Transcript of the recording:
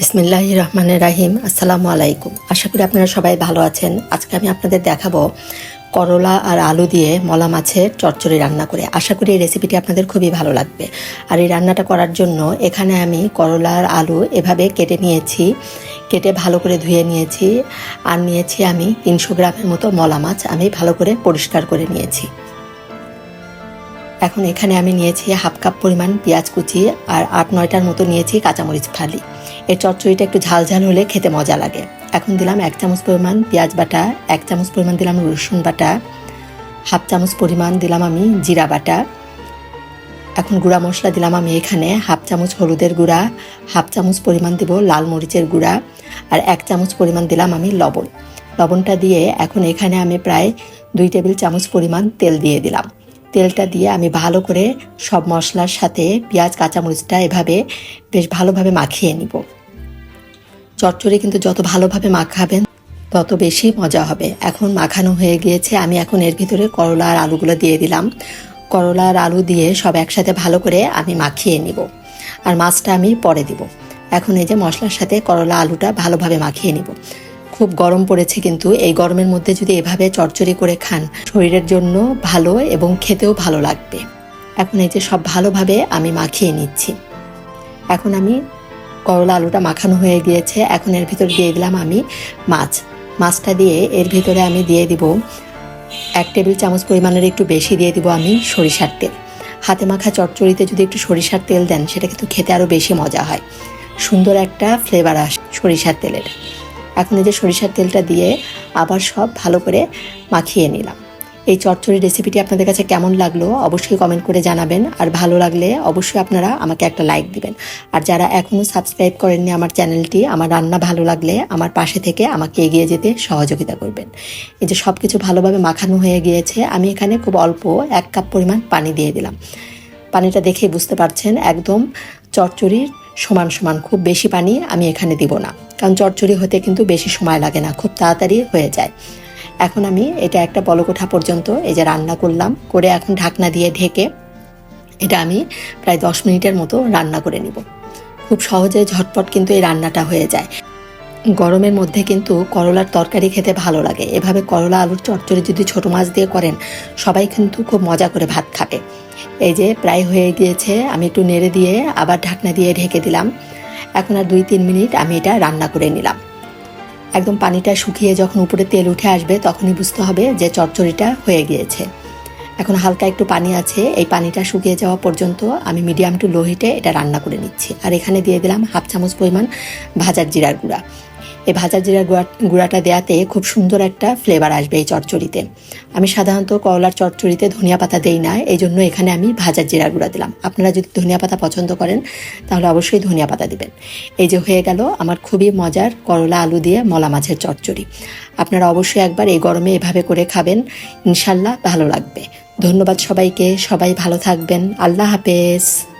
বিসমিল্লাহ রহমানের রাহিম আসসালামু আলাইকুম। আশা করি আপনারা সবাই ভালো আছেন। আজকে আমি আপনাদের দেখাবো করলা আর আলু দিয়ে মলা মাছের চচ্চড়ি রান্না করে। আশা করি এই রেসিপিটি আপনাদের খুবই ভালো লাগবে। আর এই রান্নাটা করার জন্য এখানে আমি করলা আর আলু এভাবে কেটে নিয়েছি, কেটে ভালো করে ধুয়ে নিয়েছি। আর নিয়েছি আমি তিনশো গ্রামের মতো মলা মাছ আমি ভালো করে পরিষ্কার করে নিয়েছি। এখন এখানে আমি নিয়েছি হাফ কাপ পরিমাণ পেঁয়াজ কুচি আর আট নয়টার মতো নিয়েছি কাঁচামরিচ ফালি। এই চচ্চড়িটা একটু ঝাল ঝাল হলে খেতে মজা লাগে। এখন দিলাম এক চামচ পরিমাণ পেঁয়াজ বাটা, এক চামচ পরিমাণ দিলাম রসুন বাটা, হাফ চামচ পরিমাণ দিলাম আমি জিরা বাটা। এখন গুঁড়া মশলা দিলাম আমি এখানে, হাফ চামচ হলুদের গুঁড়া, হাফ চামচ পরিমাণ দেব লাল মরিচের গুঁড়া আর এক চামচ পরিমাণ দিলাম আমি লবণ। লবণটা দিয়ে এখন এখানে আমি প্রায় দুই টেবিল চামচ পরিমাণ তেল দিয়ে দিলাম। তেলটা দিয়ে আমি ভালো করে সব মশলার সাথে পেঁয়াজ, কাঁচামরিচটা এভাবে বেশ ভালোভাবে মাখিয়ে নিব। চচ্চড়ি কিন্তু যত ভালোভাবে মাখাবেন, তত বেশি মজা হবে। এখন মাখানো হয়ে গিয়েছে। আমি এখন এর ভিতরে করলা আর আলুগুলো দিয়ে দিলাম। করলা আর আলু দিয়ে সব একসাথে ভালো করে আমি মাখিয়ে নিব। আর মাছটা আমি পরে দিব। এখন এই যে মশলার সাথে করলা, আলুটা ভালোভাবে মাখিয়ে নিব। খুব গরম পড়েছে কিন্তু এই গরমের মধ্যে যদি এভাবে চচ্চড়ি করে খান, শরীরের জন্য ভালো এবং খেতেও ভালো লাগবে। এখন এই যে সব ভালোভাবে আমি মাখিয়ে নিচ্ছি। এখন আমি করলা আলুটা মাখানো হয়ে গিয়েছে। এখন এর ভিতর দিয়ে দিলাম আমি মাছ। মাছটা দিয়ে এর ভিতরে আমি দিয়ে দিব এক টেবিল চামচ পরিমাণের একটু বেশি দিয়ে দিব আমি সরিষার তেল। হাতে মাখা চচ্চড়িতে যদি একটু সরিষার তেল দেন, সেটা কিন্তু খেতে আরও বেশি মজা হয়। সুন্দর একটা ফ্লেভার আসে সরিষার তেলের। এখন এই যে সরিষার তেলটা দিয়ে আবার সব ভালো করে মাখিয়ে নিলাম। এই চচ্চড়ি রেসিপিটি আপনাদের কাছে কেমন লাগল অবশ্যই কমেন্ট করে জানাবেন। আর ভালো লাগলে অবশ্যই আপনারা আমাকে একটা লাইক দিবেন। আর যারা এখনও সাবস্ক্রাইব করেননি আমার চ্যানেলটি আমার রান্না ভালো লাগলে আমার পাশে থেকে আমাকে এগিয়ে যেতে সহযোগিতা করবেন। এই যে সব কিছু ভালোভাবে মাখানো হয়ে গিয়েছে, আমি এখানে খুব অল্প এক কাপ পরিমাণ পানি দিয়ে দিলাম। পানিটা দেখে বুঝতে পারছেন, একদম চচ্চড়ির সমান সমান, খুব বেশি পানি আমি এখানে দিব না। কারণ চচ্চড়ি হতে কিন্তু বেশি সময় লাগে না, খুব তাড়াতাড়ি হয়ে যায়। এখন আমি এটা একটা বলকোঠা পর্যন্ত এই যে রান্না করলাম, করে এখন ঢাকনা দিয়ে ঢেকে এটা আমি প্রায় দশ মিনিটের মতো রান্না করে নিব। খুব সহজে ঝটপট কিন্তু এই রান্নাটা হয়ে যায়। গরমের মধ্যে কিন্তু করলার তরকারি খেতে ভালো লাগে। এভাবে করলা, আলুর চচ্চড়ি যদি ছোট মাছ দিয়ে করেন, সবাই কিন্তু খুব মজা করে ভাত খাবে। এই যে প্রায় হয়ে গিয়েছে, আমি একটু নেড়ে দিয়ে আবার ঢাকনা দিয়ে ঢেকে দিলাম। এখন আর দুই, তিন মিনিট আমি এটা রান্না করে নিলাম। একদম পানিটা শুকিয়ে যখন উপরে তেল উঠে আসবে, তখনই বুঝতে হবে যে চচ্চড়িটা হয়ে গিয়েছে। এখন হালকা একটু পানি আছে, এই পানিটা শুকিয়ে যাওয়া পর্যন্ত আমি মিডিয়াম টু লো হিটে এটা রান্না করে নিচ্ছি। আর এখানে দিয়ে দিলাম হাফ চামচ পরিমাণ ভাজার জিরার গুঁড়া। এই ভাজা জিরার গুঁড়া গুঁড়াটা দেওয়াতে খুব সুন্দর একটা ফ্লেভার আসবে এই চচ্চড়িতে। আমি সাধারণত করলার চচ্চড়িতে ধনিয়া পাতা দেই না, এই জন্য এখানে আমি ভাজার জিরার গুঁড়া দিলাম। আপনারা যদি ধনিয়া পাতা পছন্দ করেন, তাহলে অবশ্যই ধনিয়া পাতা দিবেন। এই যে হয়ে গেল আমার খুবই মজার করলা আলু দিয়ে মলা মাছের চচ্চড়ি। আপনারা অবশ্যই একবার এই গরমে এভাবে করে খাবেন, ইনশাল্লাহ ভালো লাগবে। ধন্যবাদ সবাইকে, সবাই ভালো থাকবেন। আল্লাহ হাফেজ।